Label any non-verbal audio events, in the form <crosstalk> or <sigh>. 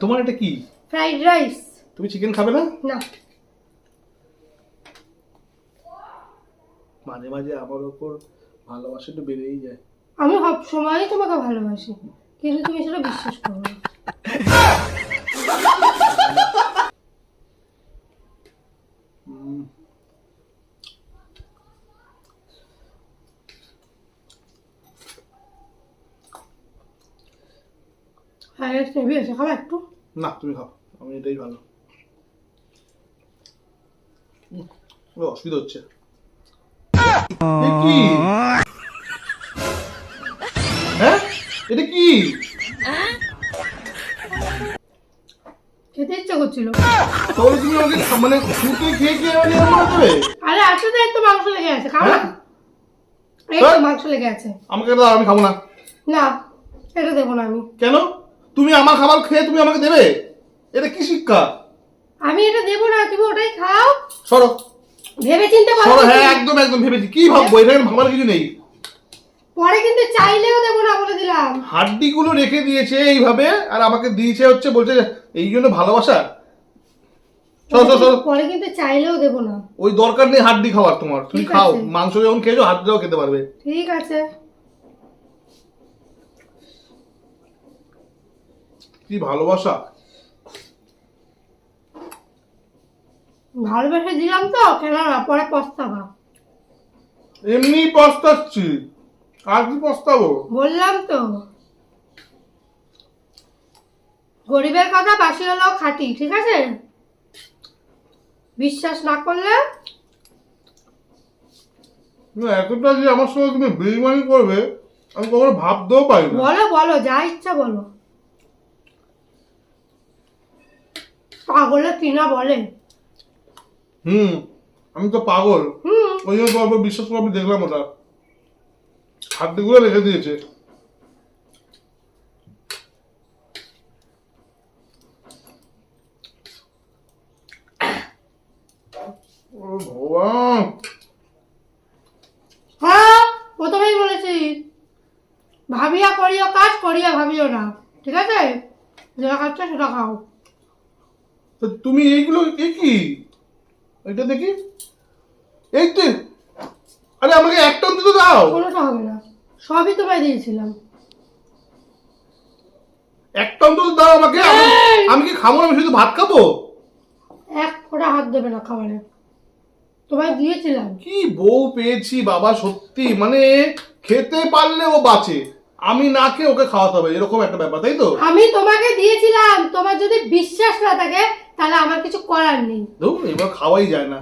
তোমার এটা কি? Fried rice. তুমি চিকেন খাবে না? না। মাঝে মাঝে আমার ওপর ভালোবাসা একটু বেড়েই যায়। আমি সব সময় তোমাকে ভালোবাসি। কিন্তু তুমি সেটা বিশ্বাস করো না। <laughs> ফ্রাইড রাইস খাবে একটু? না তুমি খাও আমি এটাই ভালো। অসুবিধা হচ্ছে। কি? হ্যাঁ? এটা কি? খেতে ইচ্ছা করছিল। তাহলে তুমি মানে ফুটে খেয়ে খেয়ে আরে আছে তো একটু মাংস লেগে আছে খাও না? এই তো হ্যাঁ? মাংস লেগে আছে। আমাকে দাও, আমি খাব না। না এটা দেবো না আমি। কেন? তুমি আমার খাবার খেয়ে তুমি আমাকে দেবে? এটা কি শিক্ষা? আমি এটা দেবো না তুমি ওটাই খাও। সরো। ভেবে চিন্তে সরো হ্যাঁ একদম একদম ভেবেছি। কি ভাববো? এখানে ভাবার কিছু নেই। পরে কিন্তু চাইলেও দেবো না বলে দিলাম। হাড্ডি গুলো রেখে দিয়েছে এইভাবে আর আমাকে দিয়েছে হচ্ছে বলছে এই জন্য ভালোবাসা? চলো চলো চলো পরে কিন্তু চাইলেও দেবো না। ওই দরকার নেই হাড্ডি খাওয়ার তোমার। তুমি খাও। মাংস যখন খেয়েছো হাড্ডিটাও খেতে পারবে। ঠিক আছে। কি ভালোবাসা? ভালোবেসে দিলাম তো কেন না পরে পস্তাবা। এমনি পস্তাচ্ছি। আর কি পস্তাবো? বললাম তো। গরিবের কথা বাসি হলো খাটি ঠিক আছে? বিশ্বাস না করলে? না, এতটা যে আমার সঙ্গে তুমি বেইমানি করবে আমি কখনো ভাবতেও পারি না। বলো বলো যা ইচ্ছা বলো। পাগলে কিনা বলে? হুম আমি তো পাগল। ওই জন্য তোমার বিশ্বাস করে আমি দেখলাম ওটা। হাড্ডিগুলো রেখে দিয়েছে। ভগবান। হ্যাঁ প্রথমেই বলেছি। ভাবিয়া করিও কাজ করিয়া ভাবিও না। ঠিক আছে? যেটা খাচ্ছ সেটা খাও। তো তুমি এইগুলো এ কি? এটা দেখি। এই তো আরে আমাকে একটা অন্তত দাও। কোনোটা হবে না। সবই তোমায় দিয়েছিলাম একটা অন্তত দাও আমাকে আমি- আমি কি খাব না আমি শুধু ভাত খাব? এক ফোঁটা হাত দেবে না খাবারে। তোমায় দিয়েছিলাম। কি বউ পেয়েছি বাবা সত্যি। মানে খেতে পারলে ও বাঁচে। আমি না খেয়ে ওকে খাওয়াতে হবে এরকম একটা ব্যাপার তাই তো? আমি তোমাকে দিয়েছিলাম। তোমার যদি বিশ্বাস না থাকে তাহলে আমার কিছু করার নেই। ধুর, এবার খাওয়াই যায় না।